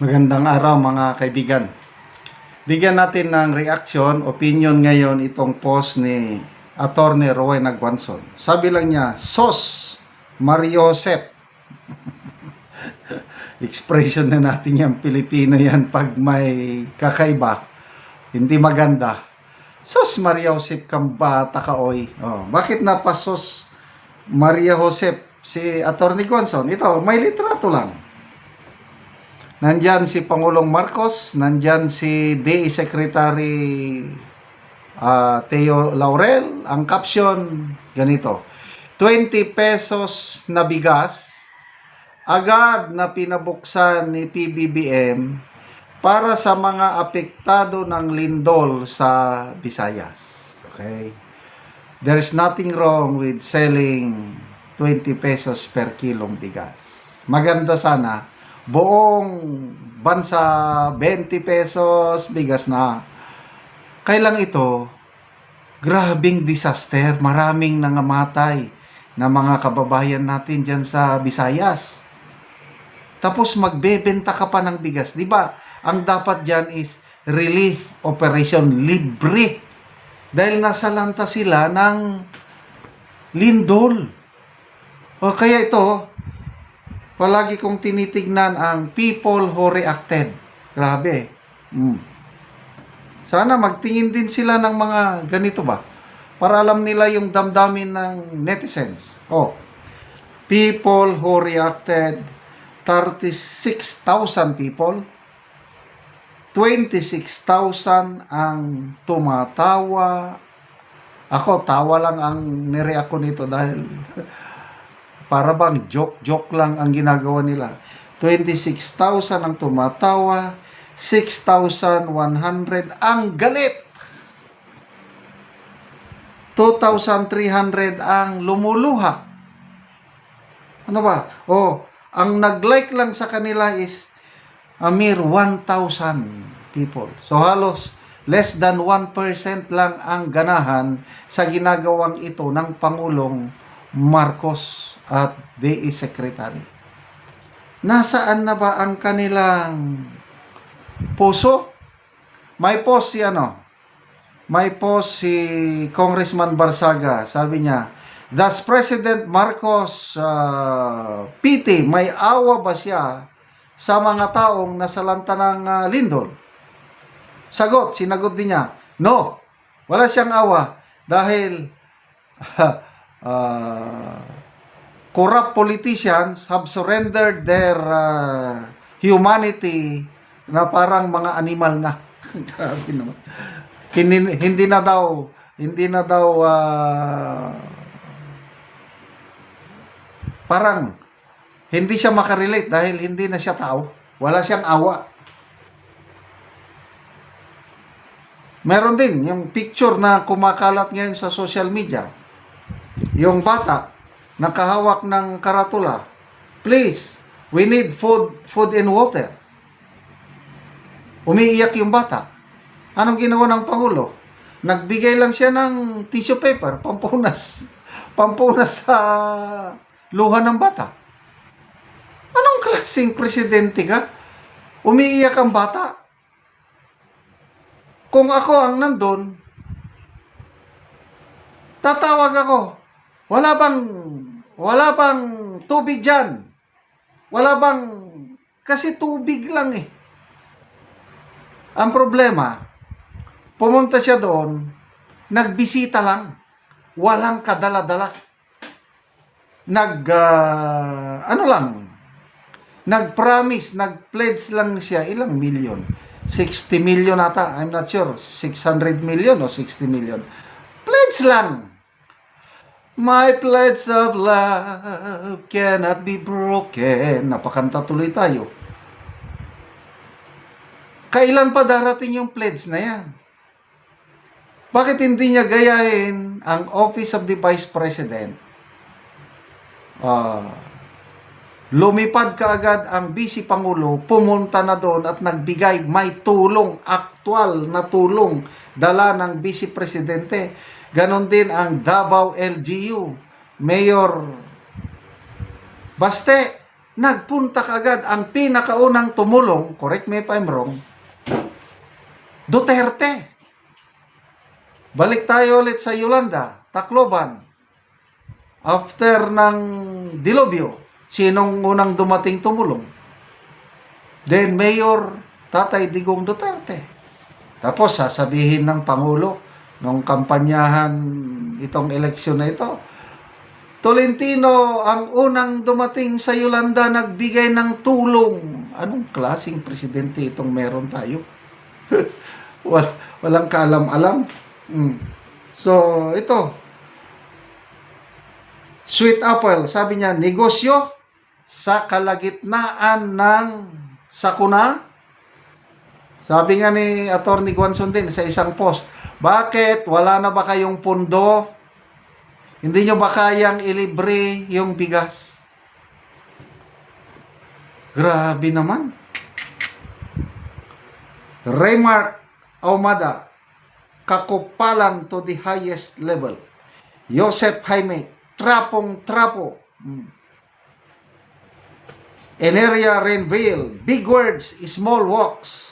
Magandang araw mga kaibigan. Bigyan natin ng reaction, opinion ngayon itong post ni Attorney Roy Nagwanson. Sabi lang niya, SOS Mario Josep. Expression na natin yan, Pilipino yan pag may kakaiba. Hindi maganda. Sos Maria Josep kang bata ka oy. Oh, bakit napa Sos Maria Josep si Attorney Gwanson? Ito, may litrato lang. Nandyan si Pangulong Marcos, nandyan si DE Secretary ah, Teo Laurel. Ang caption, ganito. 20 pesos na bigas, agad na pinabuksan ni PBBM para sa mga apektado ng lindol sa Visayas. Okay? There is nothing wrong with selling 20 pesos per kilong bigas. Maganda sana, buong bansa 20 pesos bigas na. Kailang ito, grabing disaster, maraming nangamatay na mga kababayan natin dyan sa Visayas. Tapos magbebenta ka pa ng bigas. Di ba? Ang dapat dyan is relief operation libre. Dahil nasa lanta sila ng lindol. O kaya ito, palagi kong tinitignan ang people who reacted. Grabe. Mm. Sana magtingin din sila ng mga ganito ba? Para alam nila yung damdamin ng netizens. Oh. People who reacted 36,000 people 26,000 ang tumatawa. Ako, tawa lang ang nireact ko nito dahil para bang joke-joke lang ang ginagawa nila. 26,000 ang tumatawa, 6,100 ang galit. 2,300 ang lumuluha. Ano ba? Oh, ang nag-like lang sa kanila is a mere 1,000 people. So halos less than 1% lang ang ganahan sa ginagawang ito ng Pangulong Marcos at DE Secretary. Nasaan na ba ang kanilang puso? May post si ano? May post si Congressman Barsaga. Sabi niya, Does President Marcos uh, pity, may awa ba siya sa mga taong nasalanta ng uh, lindol? Sagot, sinagot din niya, no, wala siyang awa dahil uh, corrupt politicians have surrendered their uh, humanity na parang mga animal na. Grabe naman. Hindi, hindi na daw, hindi na daw uh, parang hindi siya makarelate dahil hindi na siya tao. Wala siyang awa. Meron din yung picture na kumakalat ngayon sa social media. Yung bata, nakahawak ng karatula. Please, we need food, food and water. Umiiyak yung bata. Anong ginawa ng Pangulo? Nagbigay lang siya ng tissue paper, pampunas. Pampunas sa luha ng bata. Anong klaseng presidente ka? Umiiyak ang bata. Kung ako ang nandun, tatawag ako. Wala bang, wala bang tubig dyan? Wala bang, kasi tubig lang eh. Ang problema, pumunta siya doon, nagbisita lang. Walang kadala-dala. Nag, ah, ano lang, nag-promise, nag-pledge lang siya, ilang million? 60 million ata, I'm not sure, 600 million o 60 million. Pledge lang. My pledge of love cannot be broken. Napakanta tuloy tayo. Kailan pa darating yung pledge na yan? Bakit hindi niya gayahin ang Office of the Vice President? Ah, lumipad kaagad ang Vice Pangulo, pumunta na doon at nagbigay may tulong, aktwal na tulong, dala ng Vice Presidente. Ganon din ang Davao LGU, Mayor Baste, nagpunta kagad ang pinakaunang tumulong, correct me if I'm wrong, Duterte. Balik tayo ulit sa Yolanda, Tacloban. After ng Dilobio, sinong unang dumating tumulong? Then Mayor Tatay Digong Duterte. Tapos sasabihin ng Pangulo nung kampanyahan itong eleksyon na ito, Tolentino ang unang dumating sa Yolanda nagbigay ng tulong. Anong klaseng presidente itong meron tayo? Wal, walang kaalam-alam. Mm. So, ito. Sweet Apple, sabi niya, negosyo sa kalagitnaan ng sakuna. Sabi nga ni Attorney Guanzon din sa isang post, bakit wala na ba kayong pundo? Hindi nyo ba kayang ilibre yung bigas? Grabe naman. Remark Ahumada, kakupalan to the highest level. Joseph Jaime, trapong trapo. Mm. Eneria Renville, big words, small walks.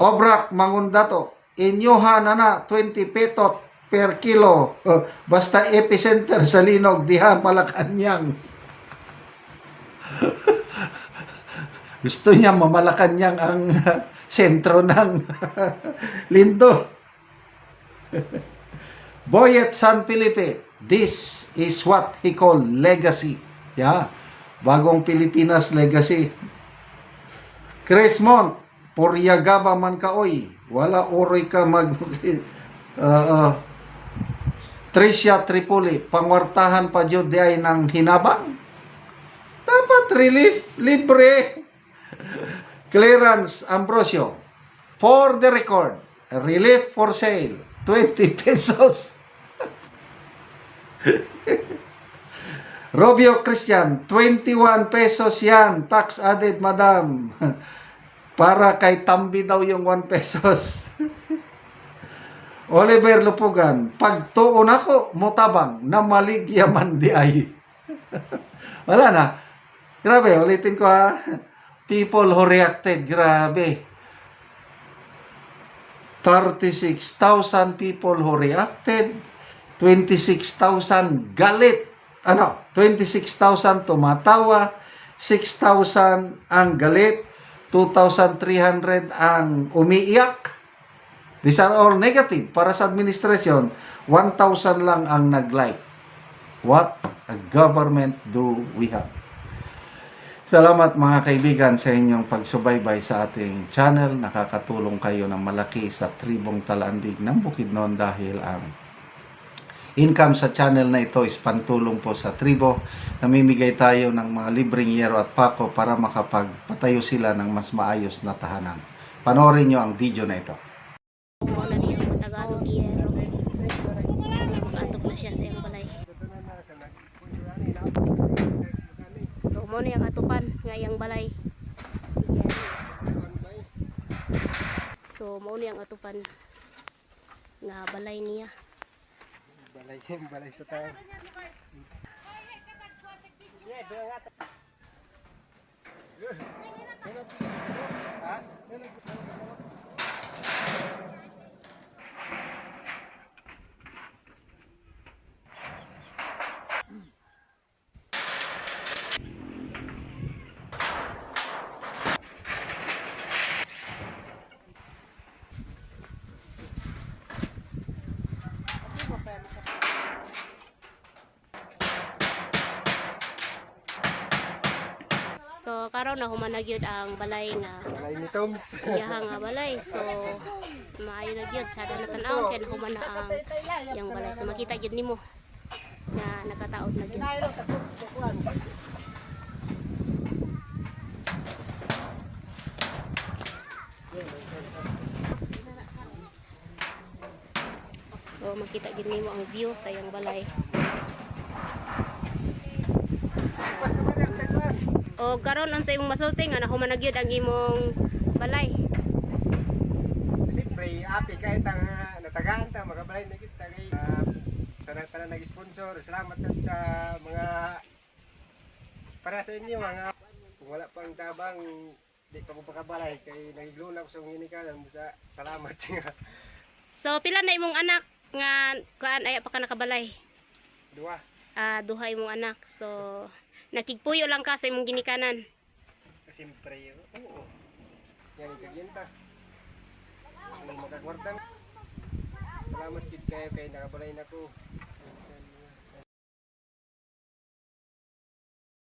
Obrak Mangundato, inyuha na na 20 petot per kilo. Basta epicenter sa Linog, diha Malacanang. Gusto niya mamalakanyang ang sentro ng Lindo. Boyet San Felipe, this is what he call legacy. Yeah. Bagong Pilipinas legacy. Chris Mont, Puryagaba man kaoy. Wala oroy ka mag... uh, uh, Tricia Tripoli, pangwartahan pa jud di ay ng hinabang. Dapat relief, libre. Clearance Ambrosio, for the record, relief for sale, 20 pesos. Robio Christian, 21 pesos yan. Tax added, madam. Para kay Tambi daw yung 1 pesos. Oliver Lupugan, pagtuon ako, mutabang, na maligyaman di ay. Wala na. Grabe, ulitin ko ha. People who reacted, grabe. 36,000 people who reacted, 26,000 galit. Ano? 26,000 tumatawa, 6,000 ang galit, 2,300 ang umiiyak. These are all negative. Para sa administration, 1,000 lang ang nag-like. What a government do we have? Salamat mga kaibigan sa inyong pagsubaybay sa ating channel. Nakakatulong kayo ng malaki sa tribong talandig ng Bukidnon dahil ang income sa channel na ito is pantulong po sa tribo. Namimigay tayo ng mga libreng yero at pako para makapagpatayo sila ng mas maayos na tahanan. Panoorin nyo ang video na ito. So mo na yung atupan nga iyang balay. So mo na yung atupan nga balay niya. Balay balay sa tao So karon na humanag yun ang balay nga balay ni Toms iyaha nga balay. So maayo na gyud sada na tan-aw kay humana ang yang balay. So makita gyud nimo na nakataod na gyud. So makita gyud nimo ang view sa iyang balay. O karon ang sa imong masulti nga nahuman na gyud ang imong balay. siyempre api kahit ang natagaan ta mga balay na kita kay uh, sa tanan nag-sponsor salamat sa, sa mga para sa inyo mga kung wala pang tabang di pa ko pakabalay kay nagigluna ko sa inikalan mo sa salamat nga So pila na imong anak nga kuan ay pa ka nakabalay. dua Ah duha imong anak. So nakigpuyo lang ka sa imong ginikanan. kasi pre oo. Yan ikaginta kung makagwardan salamat kid kayo kay nakabalay na ko